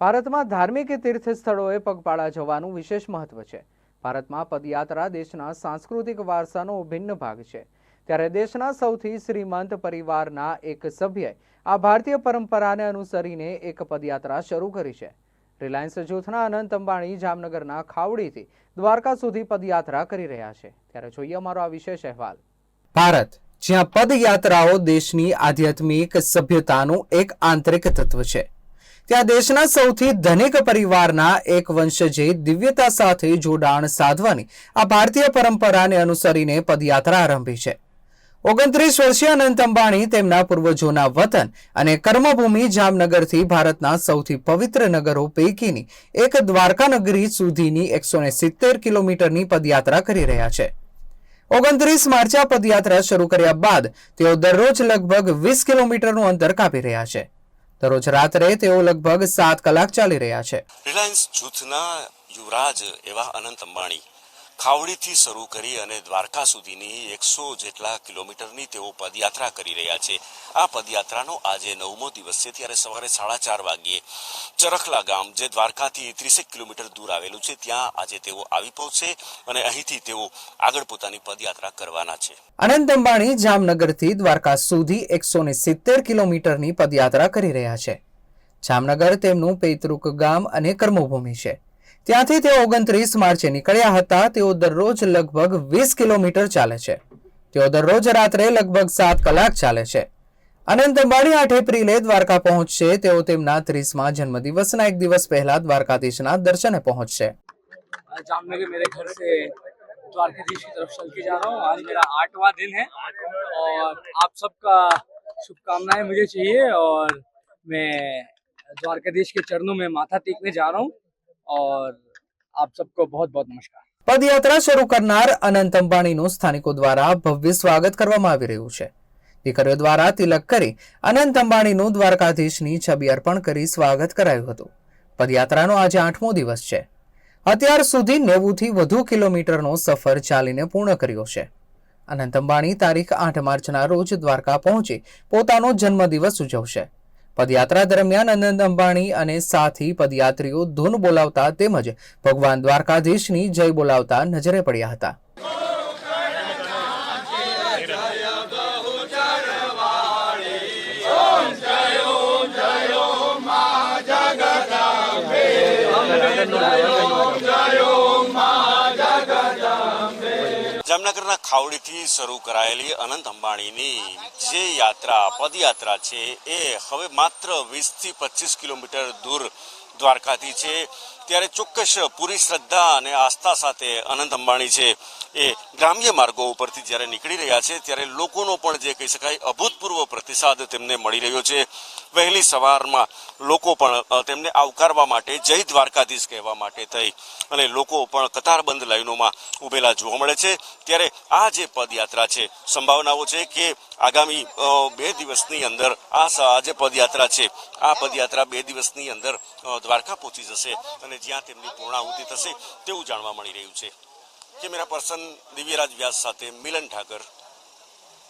ભારતમાં ધાર્મિક તીર્થ સ્થળોએ પગપાળા જવાનું વિશેષ મહત્વ છે. ભારતમાં પદયાત્રા દેશના સાંસ્કૃતિક વારસાનો અભિન્ન ભાગ છે. ત્યારે દેશના સૌથી શ્રીમંત પરિવારના એક સભ્યએ આ ભારતીય પરંપરાને અનુસરીને એક પદયાત્રા શરૂ કરી છે. રિલાયન્સ જૂથના અનંત અંબાણી જામનગરના ખાવડીથી દ્વારકા સુધી પદયાત્રા કરી રહ્યા છે. ત્યારે જોઈએ અમારો આ વિશેષ અહેવાલ. ભારત, જ્યાં પદયાત્રાઓ દેશની આધ્યાત્મિક સભ્યતાનું એક આંતરિક તત્વ છે. ત્યાં દેશના સૌથી ધનિક પરિવારના એક વંશજે દિવ્યતા સાથે જોડાણ સાધવાની આ ભારતીય પરંપરાને અનુસરીને પદયાત્રા આરંભી છે. ઓગણત્રીસ વર્ષીય અનંત અંબાણી તેમના પૂર્વજોના વતન અને કર્મભૂમિ જામનગરથી ભારતના સૌથી પવિત્ર નગરો પૈકીની એક દ્વારકા નગરી સુધીની એકસો સિત્તેર કિલોમીટરની પદયાત્રા કરી રહ્યા છે. ઓગણત્રીસ માર્ચે પદયાત્રા શરૂ કર્યા બાદ તેઓ દરરોજ લગભગ વીસ કિલોમીટરનું અંતર કાપી રહ્યા છે. દરરોજ રાત્રે તેઓ લગભગ સાત કલાક ચાલી રહ્યા છે. રિલાયન્સ જૂથના યુવરાજ એવા અનંત અંબાણી ખાવડીથી શરૂ કરી અને દ્વારકા સુધીની એકસો જેટલા કિલોમીટરની તેઓ પદયાત્રા કરી રહ્યા છે. આ પદયાત્રાનો આજે નવમો દિવસ છે, ત્યારે સવારે સાડા ચાર વાગ્યે ચરખલા ગામ, જે દ્વારકાથી ત્રીસેક કિલોમીટર દૂર આવેલું છે, ત્યાં આજે તેઓ આવી પહોંચશે અને અહીંથી તેઓ આગળ પોતાની પદયાત્રા કરવાના છે. અનંત અંબાણી જામનગરથી દ્વારકા સુધી એકસો ને સિત્તેર કિલોમીટરની પદયાત્રા કરી રહ્યા છે. જામનગર તેમનું પૈતૃક ગામ અને કર્મભૂમિ છે. ત્યાંથી તેઓ ઓગણત્રીસ માર્ચે નીકળ્યા હતા તેઓ દરરોજ લગભગ વીસ કિલોમીટર ચાલે છે તેઓ દરરોજ રાત્રે લગભગ સાત કલાક ચાલે છે અનંત અંબાણી આઠ એપ્રિલે દ્વારકા પહોંચશે તેઓ તેમના ત્રીસમાં જન્મદિવસના એક દિવસ પહેલા દ્વારકાધીશના દર્શને પહોંચશે आज जामनगर मेरे घर से द्वारकाधीश की तरफ चल के जा रहा हूँ आज मेरा आठवां दिन है और आप सबका शुभकामनाएं मुझे चाहिए और मैं द्वारकाधीश के चरणों में माथा टेकने जा रहा हूँ और आप सबको बहुत बहुत नमस्कार પદયાત્રા શરૂ કરનાર અનંત અંબાણીનું સ્થાનિકો દ્વારા ભવ્ય સ્વાગત કરવામાં આવી રહ્યું છે દીકરીઓ દ્વારા તિલક કરી અનંત અંબાણીનું દ્વારકાધીશની છબી અર્પણ કરી સ્વાગત કરાયું હતું પદયાત્રાનો આજે આઠમો દિવસ છે અત્યાર સુધી નેવુંથી વધુ કિલોમીટરનો સફર ચાલીને પૂર્ણ કર્યો છે અનંત અંબાણી તારીખ આઠ માર્ચના રોજ દ્વારકા પહોંચી પોતાનો જન્મદિવસ ઉજવશે પદયાત્રા દરમિયાન અનંત અંબાણી અને સાથી પદયાત્રીઓ ધૂન બોલાવતા તેમજ ભગવાન દ્વારકાધીશની જય બોલાવતા નજરે પડ્યા હતા. જામનગરના ખાવડીથી શરૂ કરાયેલી અનંત અંબાણીની જે યાત્રા, પદયાત્રા છે, એ હવે માત્ર વીસથી પચીસ કિલોમીટર દૂર દ્વારકાથી છે. ત્યારે ચોક્કસ પૂરી શ્રદ્ધા અને આસ્થા સાથે અનંત અંબાણી છે એ ગ્રામ્ય માર્ગો ઉપરથી જ્યારે નીકળી રહ્યા છે, ત્યારે લોકોનો પણ જે કહી શકાય અભૂતપૂર્વ પ્રતિસાદ તેમને મળી રહ્યો છે. વહેલી સવારમાં લોકો પણ તેમને આવકારવા માટે જય દ્વારકાધીશ કહેવા માટે થઈ અને લોકો પણ કતારબંધ લાઈનોમાં ઉભેલા જોવા મળે છે. ત્યારે આ જે પદયાત્રા છે, સંભાવનાઓ છે કે આગામી બે દિવસની અંદર આ જે પદયાત્રા છે, આ પદયાત્રા બે દિવસની અંદર દ્વારકા પહોંચી જશે અને જ્યાં તેમની પૂર્ણાહુતિ થશે તેવું જાણવા મળી રહ્યું છે. કેમેરા પર્સન દિવ્યરાજ વ્યાસ સાથે મિલન ઠાકર